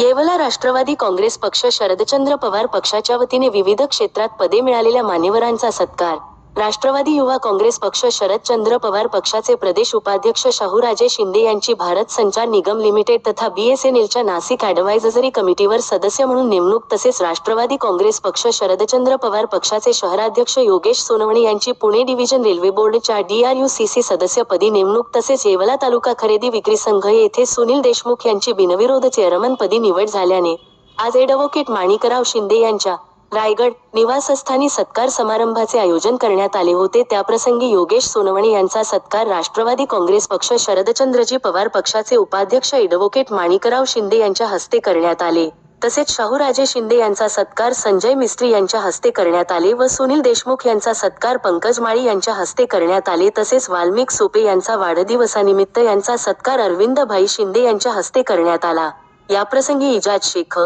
येवला राष्ट्रवादी काँग्रेस पक्ष शरदचंद्र पवार पक्षाच्या वतीने विविध क्षेत्रात पदे मिळालेल्या मान्यवरांचा सत्कार. राष्ट्रवादी युवा काँग्रेस पक्ष शरदचंद्र पवार पक्षाचे प्रदेश उपाध्यक्ष शाहूराजे शिंदे यांची भारत संचार निगम लिमिटेड तथा बीएसएनएलच्या नाशिक ॲडवायझरी कमिटीवर सदस्य म्हणून नेमणूक तसेच राष्ट्रवादी काँग्रेस पक्ष शरदचंद्र पवार पक्षाचे शहराध्यक्ष योगेश सोनवणे यांची पुणे डिव्हिजन रेल्वे बोर्डच्या डीआरयूसीसी सदस्यपदी नेमणूक तसेच येवला तालुका खरेदी विक्री संघ येथे सुनील देशमुख यांची बिनविरोध चेअरमनपदी निवड झाल्याने आज ॲडव्होकेट माणिकराव शिंदे यांच्या रायगड निवासस्थानी सत्कार समारंभाचे आयोजन करण्यात आले होते. त्याप्रसंगी योगेश सोनवणे यांचा सत्कार राष्ट्रवादी काँग्रेस पक्ष शरदचंद्रजी पवार पक्षाचे उपाध्यक्ष ॲडव्होकेट माणिकराव शिंदे यांच्या हस्ते करण्यात आले. तसेच शाहूराजे शिंदे यांचा सत्कार संजय मिस्त्री यांच्या हस्ते करण्यात आले व सुनील देशमुख यांचा सत्कार पंकज माळी यांच्या हस्ते करण्यात आले. तसेच वाल्मिक सोपे यांचा वाढदिवसानिमित्त यांचा सत्कार अरविंद भाई शिंदे यांच्या हस्ते करण्यात आला. याप्रसंगी इजाज शेख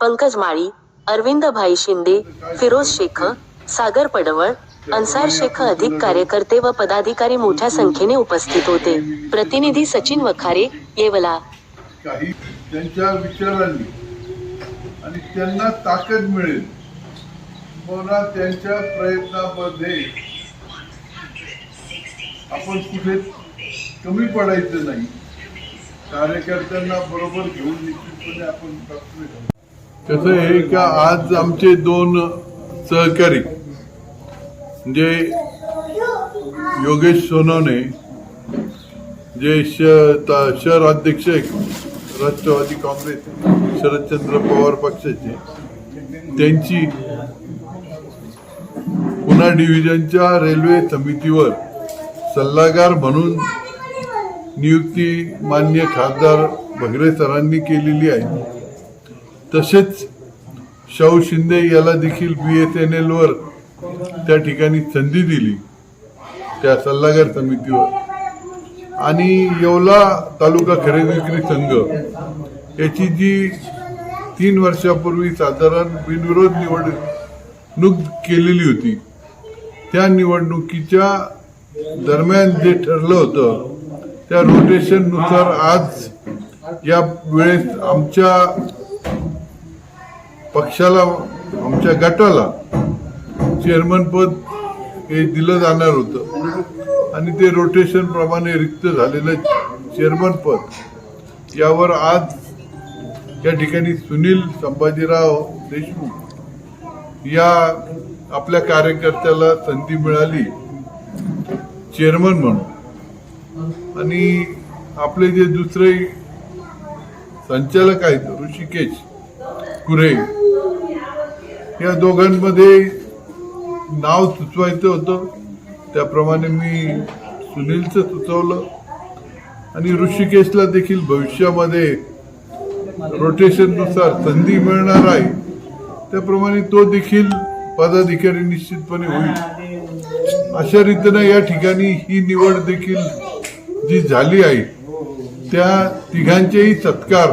पंकज माळी अरविंद भाई शिंदे फिरोज शेख सागर पडवळ अन्सार शेख अधिक कार्यकर्ते व पदाधिकारी मोठ्या संख्येने उपस्थित होते. प्रतिनिधी सचिन वखारे येवला. काही त्यांच्या विचारांनी आणि त्यांना ताकद मिळेल पुन्हा त्यांच्या प्रयत्नामध्ये आपण कुठे कमी पडायचं नाही. कार्यकर्त्यांना बरोबर घेऊन निश्चितपणे आपण प्रयत्न करू. कसं आहे का आज आमचे दोन सहकारी म्हणजे योगेश सोनवणे जे श- ता- शहर अध्यक्ष आहेत राष्ट्रवादी काँग्रेस शरदचंद्र पवार पक्षाचे त्यांची पुन्हा डिव्हिजनच्या रेल्वे समितीवर सल्लागार म्हणून नियुक्ती मान्य खासदार भगरे सरांनी केलेली आहे. तसेच शाहू शिंदे याला देखील बी एस एन एलवर त्या ठिकाणी संधी दिली. त्या सल्लागार समितीवर. आणि येवला तालुका खरेदी विक्री संघ याची जी तीन वर्षापूर्वी साधारण बिनविरोध निवडणूक केलेली होती त्या निवडणुकीच्या दरम्यान जे ठरलं होतं त्या रोटेशननुसार आज या वेळेस आमच्या पक्षाला आमच्या गटाला चेअरमन पद हे दिलं जाणार होतं. आणि ते रोटेशन प्रमाणे रिक्त झालेलं चेअरमन पद यावर आज या ठिकाणी सुनील संभाजीराव देशमुख या आपल्या कार्यकर्त्याला संधी मिळाली. चेअरमन म्हणून. आणि आपले जे दुसरे संचालक आहेत ऋषिकेश कुरे या दोघांमध्ये नाव सुचवायचं होतं. त्याप्रमाणे मी सुनीलचं सुचवलं. आणि ऋषिकेशला देखील भविष्यामध्ये रोटेशननुसार संधी मिळणार आहे. त्याप्रमाणे तो देखील पदाधिकारी निश्चितपणे होईल. अशा रीतीनं या ठिकाणी ही निवड देखील जी झाली आहे त्या तिघांचेही सत्कार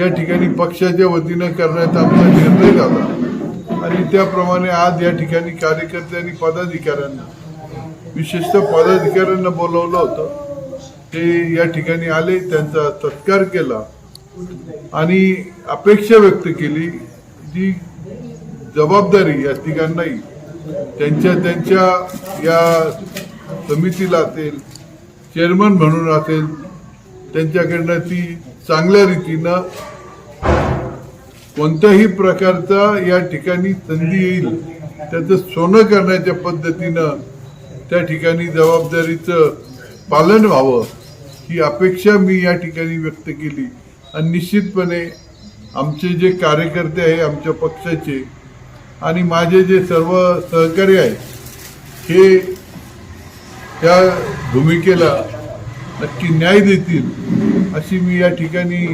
या ठिकाणी पक्षाच्या वतीनं करण्याचा आमचा निर्णय झाला. आणि त्याप्रमाणे आज या ठिकाणी कार्यकर्ते आणि पदाधिकाऱ्यांना विशेषतः पदाधिकाऱ्यांना बोलवलं होतं. ते या ठिकाणी आले त्यांचा सत्कार केला आणि अपेक्षा व्यक्त केली जी जबाबदारी या तिघांनाही त्यांच्या त्यांच्या या समितीला असेल चेअरमन म्हणून असेल त्यांच्याकडनं ती चांगल्या रीतीनं कोणत्याही प्रकारचा या ठिकाणी संधी येईल त्याचं सोनं करण्याच्या पद्धतीनं त्या ठिकाणी जबाबदारीचं पालन व्हावं ही अपेक्षा मी या ठिकाणी व्यक्त केली. आणि निश्चितपणे आमचे जे कार्यकर्ते आहे आमच्या पक्षाचे आणि माझे जे सर्व सहकारी आहेत हे त्या भूमिकेला नक्की न्याय देतील अशी मी या ठिकाणी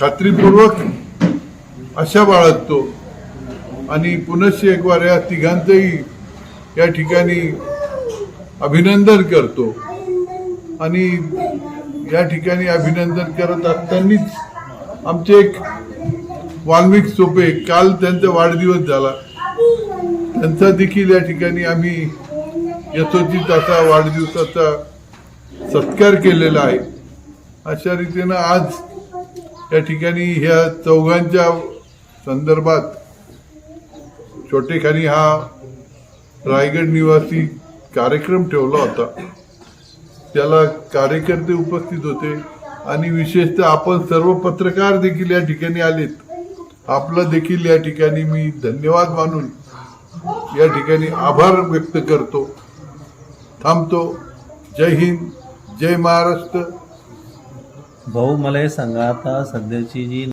खात्रीपूर्वक आशा बाळगतो. आणि पुनश्च एक वार या तिघांचंही या ठिकाणी अभिनंदन करतो. आणि या ठिकाणी अभिनंदन करत असतानाच आमचे एक वाल्मिक सोपे काल त्यांचा वाढदिवस झाला. त्यांचा देखील या ठिकाणी आम्ही यथोचित असा वाढदिवसाचा सत्कार केलेला आहे. अशा रीतीनं आज या ठिकाणी ह्या चौघांच्या संदर्भात छोटेखानी हा रायगड निवासी कार्यक्रम ठेवला होता. त्याला कार्यकर्ते उपस्थित होते आणि विशेषतः आपण सर्व पत्रकार देखील या ठिकाणी आलेत. आपलं देखील या ठिकाणी मी धन्यवाद मानून या ठिकाणी आभार व्यक्त करतो. थांबतो. जय हिंद. जय महाराष्ट्र. भाऊ मला हे सांगा आता सध्याची जी